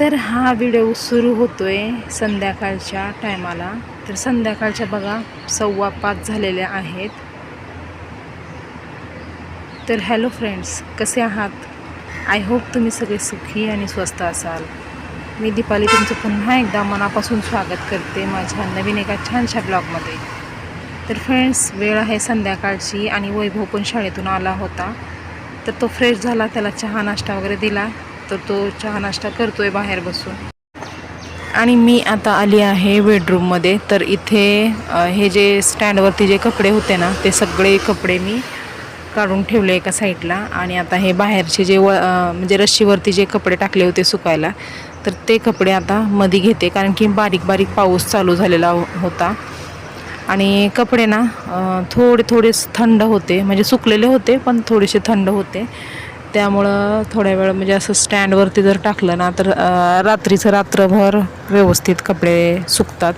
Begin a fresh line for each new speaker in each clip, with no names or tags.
तर हा व्हिडिओ सुरू होतोय संध्याकाळच्या टायमाला तर संध्याकाळच्या बघा सव्वा पाच झालेल्या आहेत. तर हॅलो फ्रेंड्स कसे आहात? आय होप तुम्ही सगळे सुखी आणि स्वस्त असाल. मी दीपाली तुमचं पुन्हा एकदा मनापासून स्वागत करते माझ्या नवीन एका छानशा ब्लॉगमध्ये तर फ्रेंड्स वेळ आहे संध्याकाळची आणि वैभव पण शाळेतून आला होता. तर तो फ्रेश झाला त्याला चहा नाश्ता वगैरे दिला. तर तो चहा नाश्ता करतो आहे बाहेर बसून. आणि मी आता आली आहे बेडरूममध्ये तर इथे हे जे स्टँडवरती जे कपडे होते ना ते सगळे कपडे मी काढून ठेवले एका साईडला आणि आता हे बाहेरचे जे व म्हणजे रस्सीवरती जे कपडे टाकले होते सुकायला तर ते कपडे आता मध्ये घेते. कारण की बारीक बारीक पाऊस चालू झालेला हो, होता. आणि कपडे ना थोडे थोडे थंड होते. म्हणजे सुकलेले होते पण थोडेसे थंड होते. त्यामुळं थोड्या वेळ म्हणजे असं स्टँडवरती जर टाकलं ना तर रात्रीचं रात्रभर व्यवस्थित कपडे सुकतात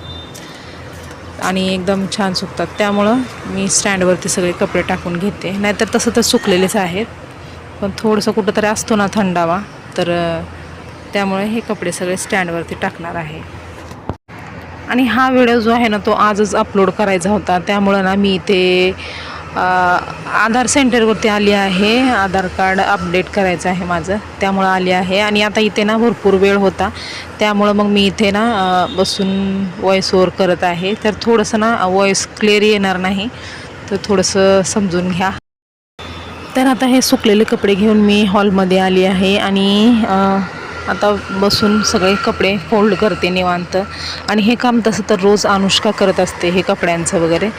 आणि एकदम छान सुकतात. त्यामुळं मी स्टँडवरती सगळे कपडे टाकून घेते. नाहीतर तसं तर सुकलेलेच आहेत. पण थोडंसं कुठं तरी असतो ना थंडावा तर त्यामुळे हे कपडे सगळे स्टँडवरती टाकणार आहे. आणि हा व्हिडिओ जो आहे ना तो आजच अपलोड करायचा होता. त्यामुळं ना मी ते आधार सेंटरवरती आली आहे. आधार कार्ड अपडेट करायचं आहे माझं. त्यामुळं आली आहे. आणि आता इथे ना भरपूर वेळ होता. त्यामुळं मग मी इथे ना बसून वॉईस ओवर करत आहे. तर थोडंसं ना वॉईस क्लिअर येणार नाही. तर थोडंसं समजून घ्या. तर आता हे सुकलेले कपडे घेऊन मी हॉलमध्ये आली आहे. आणि आता बसून सगळे कपडे फोल्ड करते निवांत. आणि हे काम तसं तर रोज अनुष्का करत असते हे कपड्यांचं वगैरे.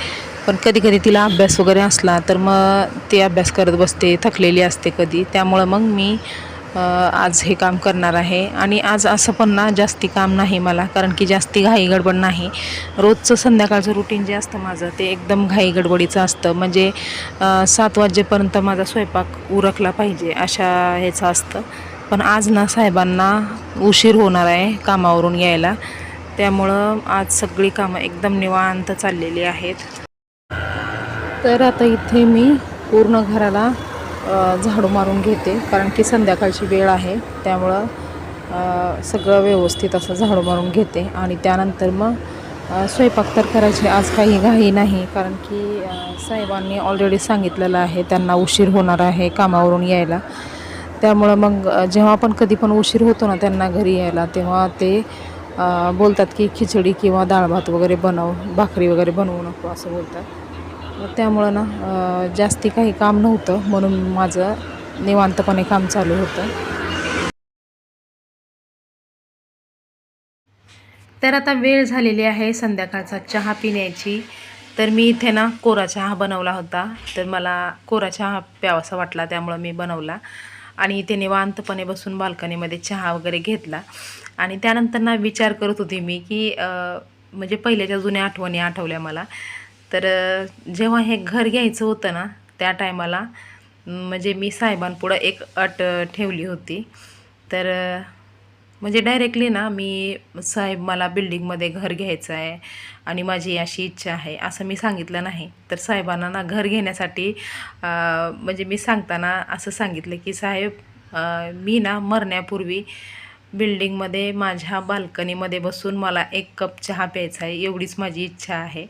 पण कधी कधी तिला अभ्यास वगैरे असला तर मग ती अभ्यास करत बसते थकलेली असते कधी. त्यामुळं मग मी आज हे काम करणार आहे. आणि आज असं पण ना जास्ती काम नाही मला कारण की जास्ती घाई गडबड नाही. रोजचं संध्याकाळचं रुटीन जे असतं माझं ते एकदम घाई गडबडीचं असतं. म्हणजे सात वाजेपर्यंत माझा स्वयंपाक उरकला पाहिजे अशा ह्याचं असतं. पण आज ना साहेबांना उशीर होणार आहे कामावरून यायला. त्यामुळं आज सगळी कामं एकदम निवांत चाललेली आहेत. तर आता इथे मी पूर्ण घराला झाडू मारून घेते कारण की संध्याकाळची वेळ आहे. त्यामुळं सगळं व्यवस्थित असं झाडू मारून घेते. आणि त्यानंतर मग स्वयंपाक तर करायची आज काही घाई नाही कारण की साहेबांनी ऑलरेडी सांगितलेलं आहे त्यांना उशीर होणार आहे कामावरून यायला. त्यामुळं मग जेव्हा पण कधी पण उशीर होतो ना त्यांना घरी यायला तेव्हा ते बोलतात की खिचडी किंवा डाळ भात वगैरे बनव भाकरी वगैरे बनवू नको असं बोलतात. त्यामुळं ना जास्ती काही काम नव्हतं म्हणून माझं निवांतपणे काम चालू होतं. तर आता वेळ झालेली आहे संध्याकाळचा चहा पिण्याची. तर मी इथे ना कोरा चहा बनवला होता. तर मला कोरा चहा प्यावासा वाटला त्यामुळं मी बनवला. आणि इथे निवांतपणे बसून बाल्कनीमध्ये चहा वगैरे घेतला. आणि त्यानंतर ना विचार करत होती मी की म्हणजे पहिल्याच्या जुन्या आठवणी आठवल्या मला तर जेव्हा हे घर घ्यायचं होतं ना त्या टायमाला म्हणजे मी साहेबांपुढं एक अट ठेवली होती. तर म्हणजे डायरेक्टली ना मी साहेब मला बिल्डिंगमध्ये घर घ्यायचं आहे आणि माझी अशी इच्छा आहे असं मी सांगितलं नाही. तर साहेबांना ना घर घेण्यासाठी म्हणजे मी सांगताना असं सांगितलं की साहेब मी ना मरण्यापूर्वी बिल्डिंगमध्ये माझ्या बाल्कनीमध्ये बसून मला एक कप चहा प्यायचा आहे एवढीच माझी इच्छा आहे.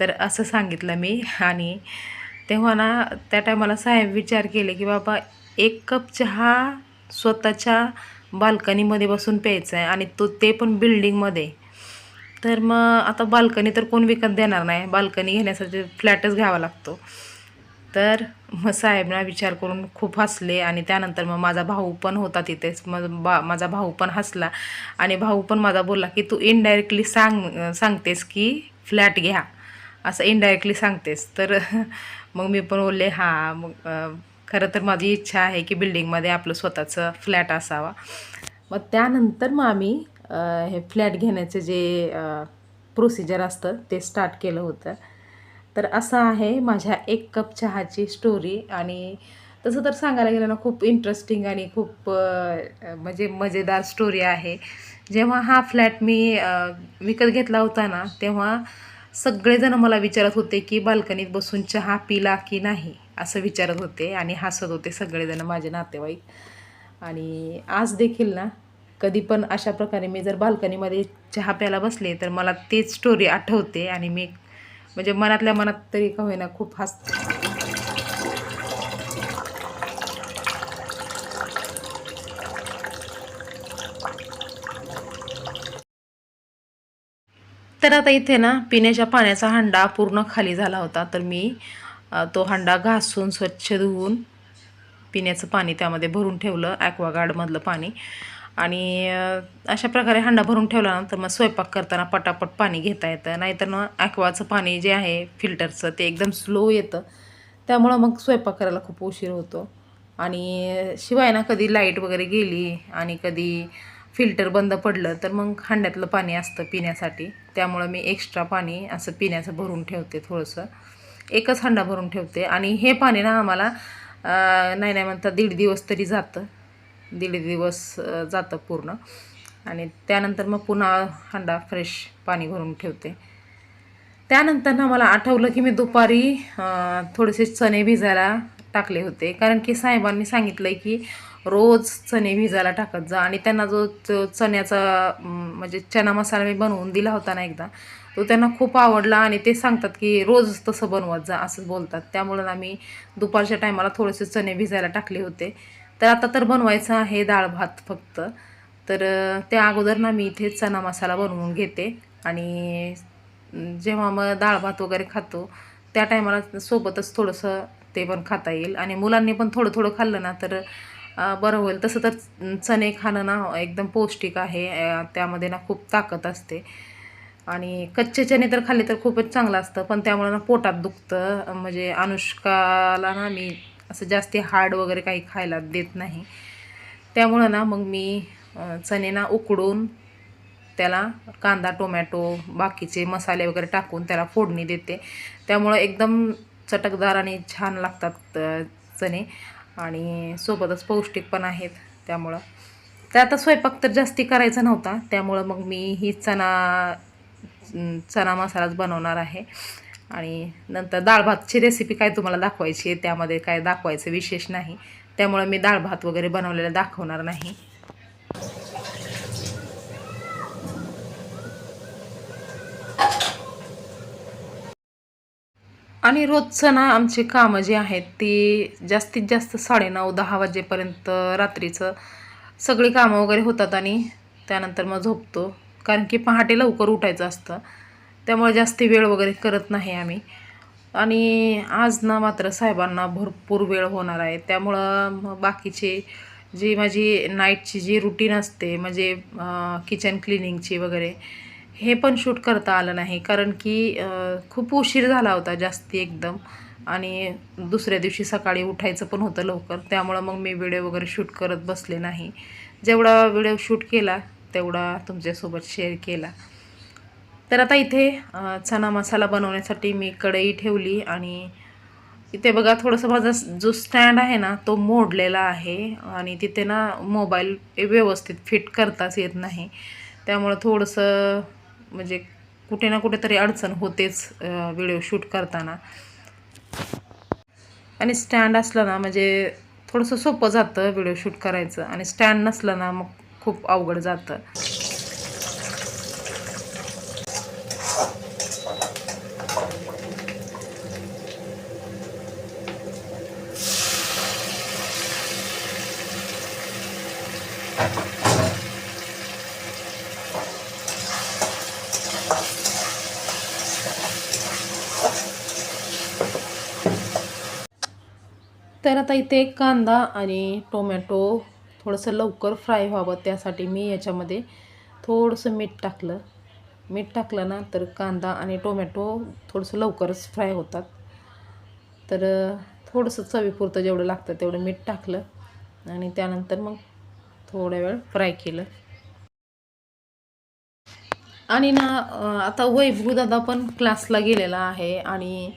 तर असं सांगितलं मी. आणि तेव्हा ना त्या टायमाला साहेब विचार केले की बाबा एक कप चहा स्वतःच्या बाल्कनीमध्ये बसून प्यायचा आहे आणि तो ते पण बिल्डिंगमध्ये. तर मग आता बाल्कनी तर कोण विकत देणार नाही. बाल्कनी घेण्यासाठी फ्लॅटच घ्यावा लागतो. तर मग साहेबना विचार करून खूप हसले आणि त्यानंतर मग माझा भाऊ पण होता तिथेच मग बा माझा भाऊ पण हसला आणि भाऊ पण माझा बोलला की तू इनडायरेक्टली सांग सांगतेस की फ्लॅट घ्या. असं इनडायरेक्टली सांगतेस. तर मग मी पण बोलले हां मग खरं तर माझी इच्छा आहे की बिल्डिंगमध्ये आपलं स्वतःचं फ्लॅट असावा. मग त्यानंतर मग आम्ही हे फ्लॅट घेण्याचं जे प्रोसिजर असतं ते स्टार्ट केलं होतं. तर असं आहे माझ्या एक कप चहाची स्टोरी आणि तसं तर सांगायला गेलं ना खूप इंटरेस्टिंग आणि खूप म्हणजे मजेदार स्टोरी आहे. जेव्हा हा फ्लॅट मी विकत घेतला होता ना तेव्हा सगळेजण मला विचारत होते की बाल्कनीत बसून चहा पिला की नाही? असं विचारत होते आणि हसत होते सगळेजण माझे नातेवाईक. आणि आज देखील ना कधी पण अशा प्रकारे मी जर बाल्कनीमध्ये चहा प्यायला बसले तर मला तेच स्टोरी आठवते आणि मी म्हणजे मनातल्या मनात तरी का होईना खूप हसते. तर आता इथे ना पिण्याच्या पाण्याचा हंडा पूर्ण खाली झाला होता. तर मी तो हंडा घासून स्वच्छ धुवून पिण्याचं पाणी त्यामध्ये भरून ठेवलं ॲक्वागार्डमधलं पाणी. आणि अशा प्रकारे हंडा भरून ठेवला ना तर मग स्वयंपाक करताना पटापट पाणी घेता येतं. नाहीतर मग ॲक्वाचं पाणी जे आहे फिल्टरचं ते एकदम स्लो येतं. त्यामुळं मग स्वयंपाक करायला खूप उशीर होतो. आणि शिवाय ना कधी लाइट वगैरे गेली आणि कधी फिल्टर बंद पडलं तर मग हांड्यातलं पाणी असतं पिण्यासाठी. त्यामुळं मी एक्स्ट्रा पाणी असं पिण्याचं भरून ठेवते थोडंसं. एकच हांडा भरून ठेवते. आणि हे पाणी ना आम्हाला नाही नाही म्हणता दीड दिवस तरी जातं. दीड दिवस जातं पूर्ण. आणि त्यानंतर मग पुन्हा हांडा फ्रेश पाणी भरून ठेवते. त्यानंतर ना मला आठवलं की मी दुपारी थोडेसे चणे भिजायला टाकले होते. कारण की साहेबांनी सांगितलं की रोज चणे भिजायला टाकत जा. आणि त्यांना जो चण्याचा म्हणजे चना मसाला मी बनवून दिला होता ना एकदा तो त्यांना खूप आवडला आणि ते सांगतात की रोज तसं बनवत जा असं बोलतात. त्यामुळं आम्ही दुपारच्या टायमाला थोडेसे चणे भिजायला टाकले होते. तर आता तर बनवायचं आहे डाळ भात फक्त. तर त्या अगोदर ना मी इथे चना मसाला बनवून घेते. आणि जेव्हा मग डाळ भात वगैरे खातो त्या टायमाला सोबतच थोडंसं ते पण खाता येईल. आणि मुलांनी पण थोडं थोडं खाल्लं ना तर बरं होईल. तसं तर चणे खाणं ना एकदम पौष्टिक आहे. त्यामध्ये ना खूप ताकद असते. आणि कच्चे चणे तर खाल्ले तर खूपच चांगलं असतं. पण त्यामुळे ना पोटात दुखतं. म्हणजे अनुष्काला ना मी असं जास्ती हार्ड वगैरे काही खायला देत नाही. त्यामुळं ना मग मी चणे ना उकडून त्याला कांदा टोमॅटो बाकीचे मसाले वगैरे टाकून त्याला फोडणी देते. त्यामुळं एकदम चटकदार आणि छान लागतात चणे. आणि सोबतच पौष्टिक पण आहेत त्यामुळं. तर आता स्वयंपाक तर जास्ती करायचा नव्हता त्यामुळं मग मी ही चणा चणा चना मसालाच बनवणार आहे. आणि नंतर डाळ भातची रेसिपी काय तुम्हाला दाखवायची आहे त्यामध्ये काय दाखवायचं विशेष नाही. त्यामुळं मी डाळ भात वगैरे बनवलेलं दाखवणार नाही. आणि रोजचं ना आमची कामं जी आहेत ती जास्तीत जास्त साडेनऊ दहा वाजेपर्यंत रात्रीचं सगळी कामं वगैरे होतात आणि त्यानंतर मग झोपतो. कारण की पहाटे लवकर उठायचं असतं. त्यामुळे जास्ती वेळ वगैरे करत नाही आम्ही. आणि आज ना मात्र साहेबांना भरपूर वेळ होणार आहे. त्यामुळं मग बाकीचे जी माझी नाईटची जी रुटीन असते म्हणजे किचन क्लिनिंगची वगैरे हे पण शूट करता आलं नाही कारण की खूप उशीर झाला होता जास्ती एकदम. आणि दुसऱ्या दिवशी सकाळी उठायचं पण होतं लवकर त्यामुळं मग मी व्हिडिओ वगैरे शूट करत बसले नाही. जेवढा व्हिडिओ शूट केला तेवढा तुमच्यासोबत शेअर केला. तर आता इथे चना मसाला बनवण्यासाठी मी कढई ठेवली आणि इथे बघा थोडंसं माझा जो स्टँड आहे ना तो मोडलेला आहे. आणि तिथे ना मोबाईल व्यवस्थित फिट करताच येत नाही. त्यामुळं थोडंसं म्हणजे कुठे ना कुठेतरी अडचण होतेच व्हिडिओ शूट करताना. आणि स्टँड असलं ना म्हणजे थोडंसं सोपं जातं व्हिडिओ शूट करायचं. आणि स्टँड नसलं ना मग खूप अवघड जातं. तर आता इथे कांदा आणि टोमॅटो थोडंसं लवकर फ्राय व्हावं त्यासाठी मी याच्यामध्ये थोडंसं मीठ टाकलं. मीठ टाकलं ना तर कांदा आणि टोमॅटो थोडंसं लवकरच फ्राय होतात. तर थोडंसं चवीपुरतं जेवढं लागतं तेवढं मीठ टाकलं आणि त्यानंतर मग थोड्या वेळ फ्राय केलं. आणि ना आता वैभव दादा पण क्लासला गेलेला आहे आणि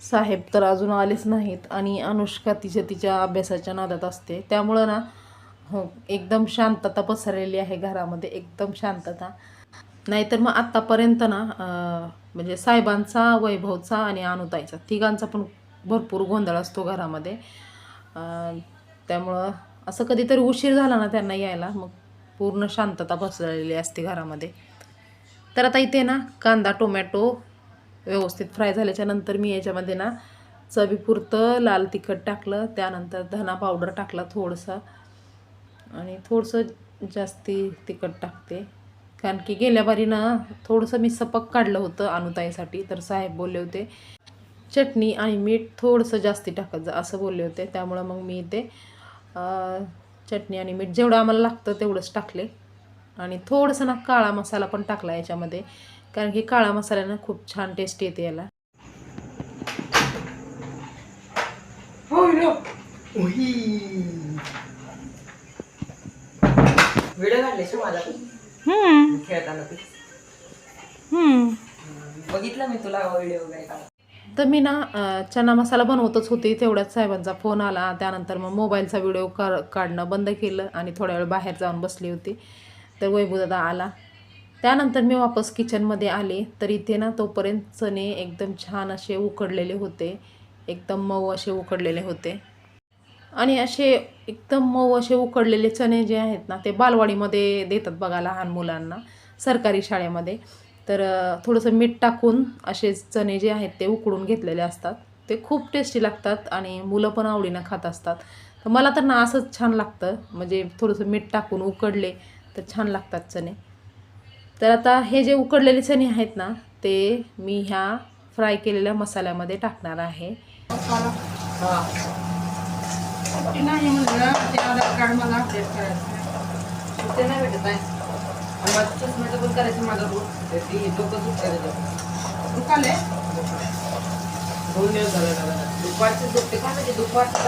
साहेब तर अजून आलेच नाहीत आणि अनुष्का तिच्या तिच्या अभ्यासाच्या नादात असते. त्यामुळं ना हो एकदम शांतता पसरलेली आहे घरामध्ये एकदम शांतता. नाहीतर मग आत्तापर्यंत ना म्हणजे साहेबांचा वैभवचा आणि अनुताईचा तिघांचा पण भरपूर गोंधळ असतो घरामध्ये. त्यामुळं असं कधीतरी उशीर झाला ना त्यांना यायला मग पूर्ण शांतता पसरलेली असते घरामध्ये. तर आता इथे ना कांदा टोमॅटो व्यवस्थित फ्राय झाल्याच्यानंतर मी याच्यामध्ये ना चवीपुरतं लाल तिखट टाकलं त्यानंतर धना पावडर टाकला थोडंसं. आणि थोडंसं जास्ती तिखट टाकते. कारण की गेल्याबारी ना थोडंसं मी सपक काढलं होतं अनुताईसाठी तर साहेब बोलले होते चटणी आणि मीठ थोडंसं जास्ती टाकत जा असं बोलले होते. त्यामुळं मग मी ते चटणी आणि मीठ जेवढं आम्हाला लागतं तेवढंच टाकले. आणि थोडंसं ना काळा मसाला पण टाकला याच्यामध्ये. कारण की काळा मसाल्यानं खूप छान टेस्ट येते याला.
बघितलं मी तुला व्हिडिओ वगैरे काढ
तर मी ना चना मसाला बनवतच होते तेवढ्याच साहेबांचा फोन आला. त्यानंतर मग मोबाईलचा व्हिडिओ काढणं बंद केलं आणि थोड्या वेळ बाहेर जाऊन बसली होती. तर वैभूदादा आला. त्यानंतर मी वापस किचनमध्ये आले. तर इथे ना तोपर्यंत चणे एकदम छान असे उकडलेले होते. एकदम मऊ असे उकडलेले होते. आणि असे एकदम मऊ असे उकडलेले चणे जे आहेत ना ते बालवाडीमध्ये देतात बघा लहान मुलांना सरकारी शाळेमध्ये. तर थोडंसं मीठ टाकून असे चणे जे आहेत ते उकडून घेतलेले असतात. ते खूप टेस्टी लागतात आणि मुलं पण आवडीनं खात असतात. तर मला तर ना असंच छान लागतं. म्हणजे थोडंसं मीठ टाकून उकडले. तर छान लागतात चणे. तर आता हे जे उकडलेले चणे आहेत ना ते मी ह्या फ्राय केलेल्या मसाल्यामध्ये टाकणार आहे.
ते नाही करायचं माझं दुपारचे दुपारचं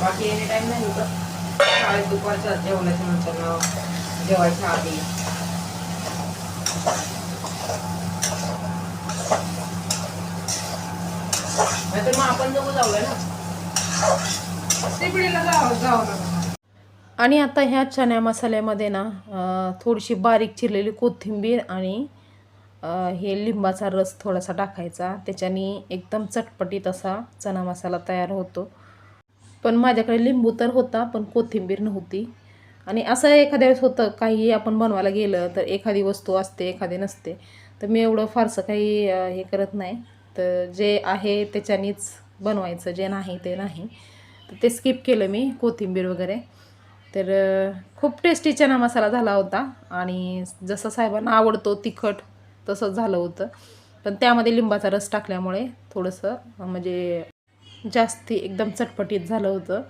बाकी एनी टाइम नाही होतं शाळेत दुपारच्या जेवणाच्या नंतर जेवायच्या आधी. नाहीतर मग आपण दोघं जाऊया ना.
आणि आता ह्या चण्या मसाल्यामध्ये ना थोडीशी बारीक चिरलेली कोथिंबीर आणि हे लिंबाचा रस थोडासा टाकायचा. त्याच्याने एकदम चटपटीत असा चणा मसाला तयार होतो. पण माझ्याकडे लिंबू तर होता पण कोथिंबीर नव्हती. आणि असं एखाद्या वेळेस होतं काही आपण बनवायला गेलं तर एखादी वस्तू असते एखादी नसते. तर मी एवढं फारसं काही हे करत नाही. तर जे आहे त्याच्यानेच बनवायचं जे नाही ते नाही. तर ते स्किप केलं मी कोथिंबीर वगैरे. तर खूप टेस्टी चना मसाला झाला होता. आणि जसं साहेबांना आवडतो तिखट तसंच झालं होतं. पण त्यामध्ये लिंबाचा रस टाकल्यामुळे थोडंसं म्हणजे जास्ती एकदम चटपटीत झालं होतं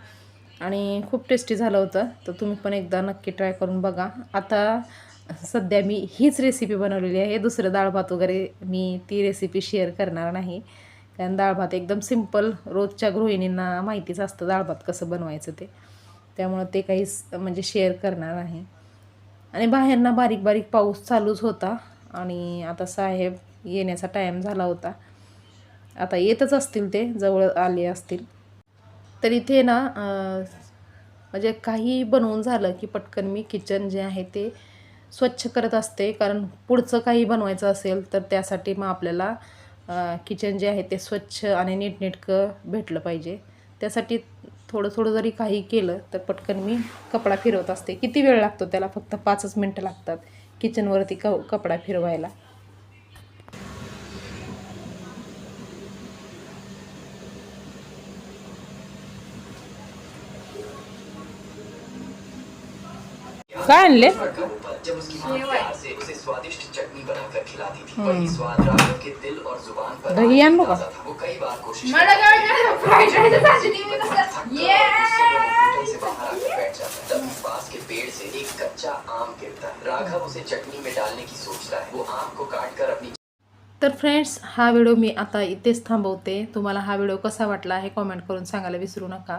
आणि खूप टेस्टी झालं होतं. तर तुम्ही पण एकदा नक्की ट्राय करून बघा. आता सध्या मी हीच रेसिपी बनवलेली आहे. दुसरं डाळ भात वगैरे मी ती रेसिपी शेअर करणार नाही. कारण डाळ भात एकदम सिंपल रोजच्या गृहिणींना माहितीच असतं डाळ भात कसं बनवायचं ते. त्यामुळं ते काहीच म्हणजे शेअर करणार नाही. आणि बाहेरना बारीक बारीक पाऊस चालूच होता. आणि आता साहेब येण्याचा टाईम झाला होता. आता येतच असतील ते जवळ आले असतील. तर इथे ना म्हणजे काही बनवून झालं की पटकन मी किचन जे आहे ते स्वच्छ करत असते. कारण पुढचं काही बनवायचं असेल तर त्यासाठी मग आपल्याला किचन जे आहे ते स्वच्छ आणि नीटनेटकं भेटलं पाहिजे. त्यासाठी थोडं थोडं जरी काही केलं तर पटकन मी कपडा फिरवत असते. किती वेळ लागतो त्याला? फक्त पाचच मिनटं लागतात किचनवरती क कपडा फिरवायला काय आणले
जब उसकी माँ प्यार से उसे स्वादिष्ट चटनी बनाकर खिलाती थी वही स्वाद राघव के दिल और जुबान पर
दही आण बघा.
ताजा था वो कई बार कोशिश
मला काय नाही, fried rice साठी मी
करता
कसं-
था
Yeah!
होटल से बाहर आकर बैठ जाता है तभी पास के पेड़ से एक कच्चा आम गिरता है राघव उसे चटनी में डालने की सोचता है वो आम को काट कर अपनी
तर फ्रेंड्स हा व्हिडिओ मी आता इथेच थांबवते. तुम्हाला हा व्हिडिओ कसा वाटला हे कॉमेंट करून सांगायला विसरू नका.